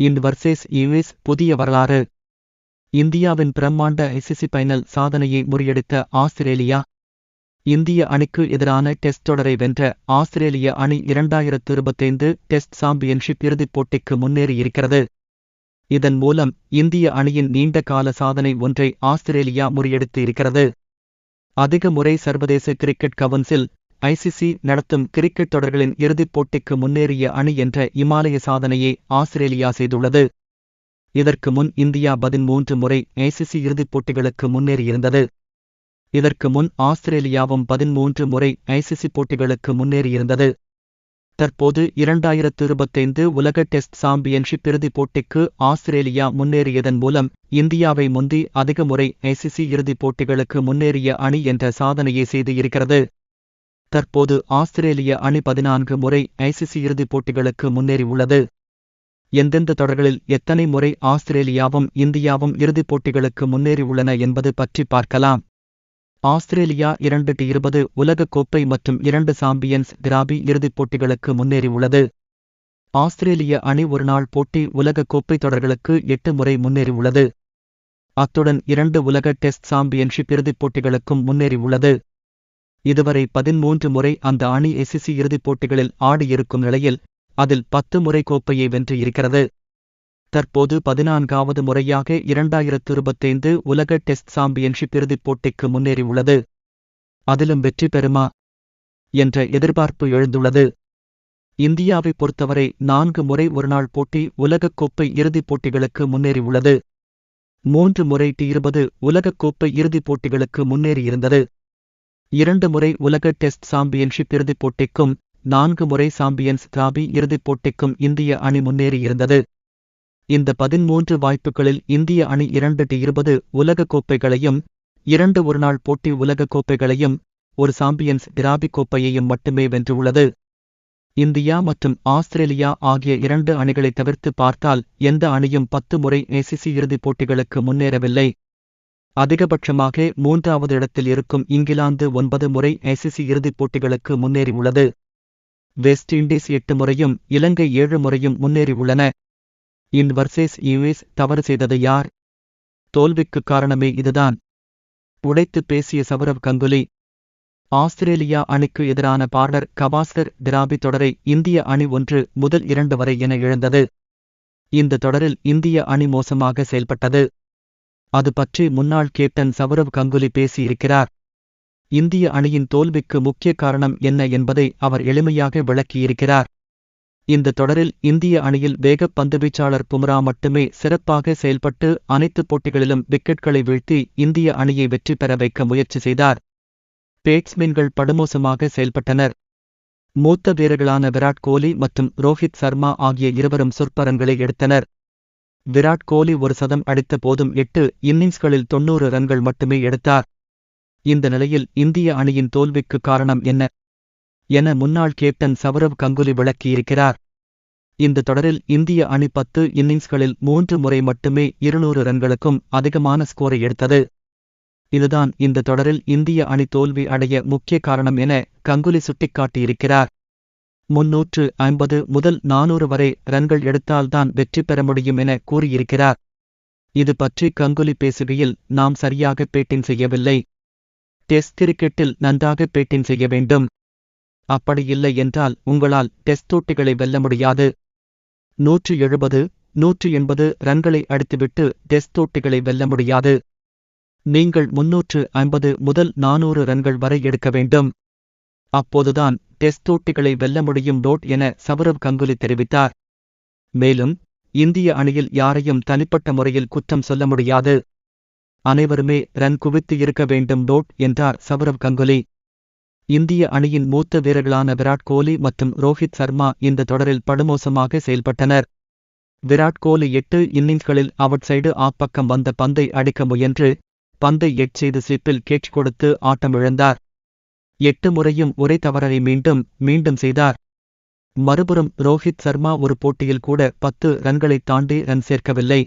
இன் வர்சேஸ் US புதிய வரலாறு. இந்தியாவின் பிரம்மாண்ட ஐசிசி பைனல் சாதனையை முறியடித்த ஆஸ்திரேலியா. இந்திய அணிக்கு எதிரான டெஸ்ட் தொடரை வென்ற ஆஸ்திரேலிய அணி இரண்டாயிரத்து இருபத்தைந்து டெஸ்ட் சாம்பியன்ஷிப் இறுதிப் போட்டிக்கு முன்னேறியிருக்கிறது. இதன் மூலம் இந்திய அணியின் நீண்ட கால சாதனை ஒன்றை ஆஸ்திரேலியா முறியடித்து இருக்கிறது. அதிக முறை சர்வதேச கிரிக்கெட் கவுன்சில் ஐசிசி நடத்தும் கிரிக்கெட் தொடர்களின் இறுதிப் போட்டிக்கு முன்னேறிய அணி என்ற இமாலய சாதனையை ஆஸ்திரேலியா செய்துள்ளது. இதற்கு முன் இந்தியா பதிமூன்று முறை ஐசிசி இறுதிப் போட்டிகளுக்கு முன்னேறியிருந்தது. இதற்கு முன் ஆஸ்திரேலியாவும் பதிமூன்று முறை ஐசிசி போட்டிகளுக்கு முன்னேறியிருந்தது. தற்போது இரண்டாயிரத்து இருபத்தைந்து உலக டெஸ்ட் சாம்பியன்ஷிப் இறுதிப் போட்டிக்கு ஆஸ்திரேலியா முன்னேறியதன் மூலம் இந்தியாவை முந்தி அதிக முறை ஐசிசி இறுதிப் போட்டிகளுக்கு முன்னேறிய அணி என்ற சாதனையை செய்து இருக்கிறது. தற்போது ஆஸ்திரேலிய அணி பதினான்கு முறை ஐசிசி இறுதிப் போட்டிகளுக்கு முன்னேறியுள்ளது. எந்தெந்த தொடர்களில் எத்தனை முறை ஆஸ்திரேலியாவும் இந்தியாவும் இறுதிப் போட்டிகளுக்கு முன்னேறியுள்ளன என்பது பற்றி பார்க்கலாம். ஆஸ்திரேலியா இரண்டு டி இருபது உலகக் கோப்பை மற்றும் இரண்டு சாம்பியன்ஸ் கிராபி இறுதிப் போட்டிகளுக்கு முன்னேறியுள்ளது. ஆஸ்திரேலிய அணி ஒருநாள் போட்டி உலக தொடர்களுக்கு எட்டு முறை முன்னேறியுள்ளது. அத்துடன் இரண்டு உலக டெஸ்ட் சாம்பியன்ஷிப் இறுதிப் போட்டிகளுக்கும் முன்னேறியுள்ளது. இதுவரை பதிமூன்று முறை அந்த அணி எஸ்எஸ்சி இறுதிப் போட்டிகளில் ஆடியிருக்கும் நிலையில் அதில் பத்து முறை கோப்பையை வென்று இருக்கிறது. தற்போது பதினான்காவது முறையாக இரண்டாயிரத்து இருபத்தைந்து உலக டெஸ்ட் சாம்பியன்ஷிப் இறுதிப் போட்டிக்கு முன்னேறியுள்ளது. அதிலும் வெற்றி பெறுமா என்ற எதிர்பார்ப்பு எழுந்துள்ளது. இந்தியாவை பொறுத்தவரை நான்கு முறை ஒருநாள் போட்டி உலகக் கோப்பை இறுதிப் போட்டிகளுக்கு முன்னேறியுள்ளது. மூன்று முறை டி இருபது உலகக் கோப்பை இறுதிப் போட்டிகளுக்கு முன்னேறியிருந்தது. இரண்டு முறை உலக டெஸ்ட் சாம்பியன்ஷிப் இறுதிப் போட்டிக்கும் நான்கு முறை சாம்பியன்ஸ் டிராபி இறுதிப் போட்டிக்கும் இந்திய அணி முன்னேறியிருந்தது. இந்த பதிமூன்று வாய்ப்புகளில் இந்திய அணி இரண்டு டி இருபது உலகக் கோப்பைகளையும் இரண்டு ஒருநாள் போட்டி உலகக் கோப்பைகளையும் ஒரு சாம்பியன்ஸ் டிராபி கோப்பையையும் மட்டுமே வென்றுள்ளது. இந்தியா மற்றும் ஆஸ்திரேலியா ஆகிய இரண்டு அணிகளை தவிர்த்து பார்த்தால் எந்த அணியும் பத்து முறை ஏசிசி இறுதிப் போட்டிகளுக்கு முன்னேறவில்லை. அதிகபட்சமாக மூன்றாவது இடத்தில் இருக்கும் இங்கிலாந்து ஒன்பது முறை ஐசிசி இறுதிப் போட்டிகளுக்கு முன்னேறியுள்ளது. வெஸ்ட் இண்டீஸ் எட்டு முறையும் இலங்கை ஏழு முறையும் முன்னேறியுள்ளன. இன் வர்சேஸ் யுஎஸ் தவறு செய்தது யார்? தோல்விக்கு காரணமே இதுதான். உடைத்து பேசிய சௌரவ் கங்குலி ஆஸ்திரேலியா அணிக்கு எதிரான பார்டர் கவாஸ்கர் திராபி தொடரை இந்திய அணி ஒன்று முதல் இரண்டு வரை என இழந்தது. இந்த தொடரில் இந்திய அணி மோசமாக செயல்பட்டது. அது பற்றி முன்னாள் கேப்டன் சௌரவ் கங்குலி பேசியிருக்கிறார். இந்திய அணியின் தோல்விக்கு முக்கிய காரணம் என்ன என்பதை அவர் எளிமையாக விளக்கியிருக்கிறார். இந்த தொடரில் இந்திய அணியில் வேகப்பந்து பந்துவீச்சாளர் பும்ரா மட்டுமே சிறப்பாக செயல்பட்டு அனைத்து போட்டிகளிலும் விக்கெட்களை வீழ்த்தி இந்திய அணியை வெற்றி பெற வைக்க முயற்சி செய்தார். பேட்ஸ்மேன்கள் படுமோசமாக செயல்பட்டனர். மூத்த வீரர்களான விராட் கோலி மற்றும் ரோஹித் சர்மா ஆகிய இருவரும் சொற்பரன்களை எடுத்தனர். விராட் கோலி ஒரு சதம் அடித்த போதும் எட்டு இன்னிங்ஸ்களில் தொன்னூறு ரன்கள் மட்டுமே எடுத்தார். இந்த நிலையில் இந்திய அணியின் தோல்விக்கு காரணம் என்ன? என முன்னாள் கேப்டன் சௌரவ் கங்குலி விளக்கியிருக்கிறார். இந்த தொடரில் இந்திய அணி பத்து இன்னிங்ஸ்களில் மூன்று முறை மட்டுமே இருநூறு ரன்களுக்கும் அதிகமான ஸ்கோரை எடுத்தது. இதுதான் இந்த தொடரில் இந்திய அணி தோல்வி அடைய முக்கிய காரணம் என கங்குலி சுட்டிக்காட்டியிருக்கிறார். முன்னூற்று ஐம்பது முதல் நானூறு வரை ரன்கள் எடுத்தால்தான் வெற்றி பெற முடியும் என கூறியிருக்கிறார். இது பற்றி கங்குலி பேசுகையில் நாம் சரியாக பேட்டிங் செய்யவில்லை. டெஸ்ட் கிரிக்கெட்டில் நன்றாக பேட்டிங் செய்ய வேண்டும். அப்படியில்லை என்றால் உங்களால் டெஸ்ட் போட்டிகளை வெல்ல முடியாது. நூற்று எழுபது நூற்று எண்பது ரன்களை அடித்துவிட்டு டெஸ்ட் போட்டிகளை வெல்ல முடியாது. நீங்கள் முன்னூற்று ஐம்பது முதல் நானூறு ரன்கள் வரை எடுக்க வேண்டும். அப்போதுதான் டெஸ்ட் போட்டிகளை வெல்ல முடியும் டோட் என சவுரவ் கங்குலி தெரிவித்தார். மேலும் இந்திய அணியில் யாரையும் தனிப்பட்ட முறையில் குற்றம் சொல்ல முடியாது. அனைவருமே ரன் குவித்து இருக்க வேண்டும் டோட் என்றார் சவுரவ் கங்குலி. இந்திய அணியின் மூத்த வீரர்களான விராட் கோலி மற்றும் ரோஹித் சர்மா இந்த தொடரில் படுமோசமாக செயல்பட்டனர். விராட் கோலி எட்டு இன்னிங்ஸ்களில் அவுட் சைடு ஆப்பக்கம் வந்த பந்தை அடிக்க முயன்று பந்தை எட் செய்து சிப்பில் கேட்ச் கொடுத்து ஆட்டமிழந்தார். எட்டு முறையும் ஒரே தவறரை மீண்டும் மீண்டும் செய்தார். மறுபுறம் ரோஹித் சர்மா ஒரு போட்டியில் கூட பத்து ரன்களை தாண்டி ரன் சேர்க்கவில்லை.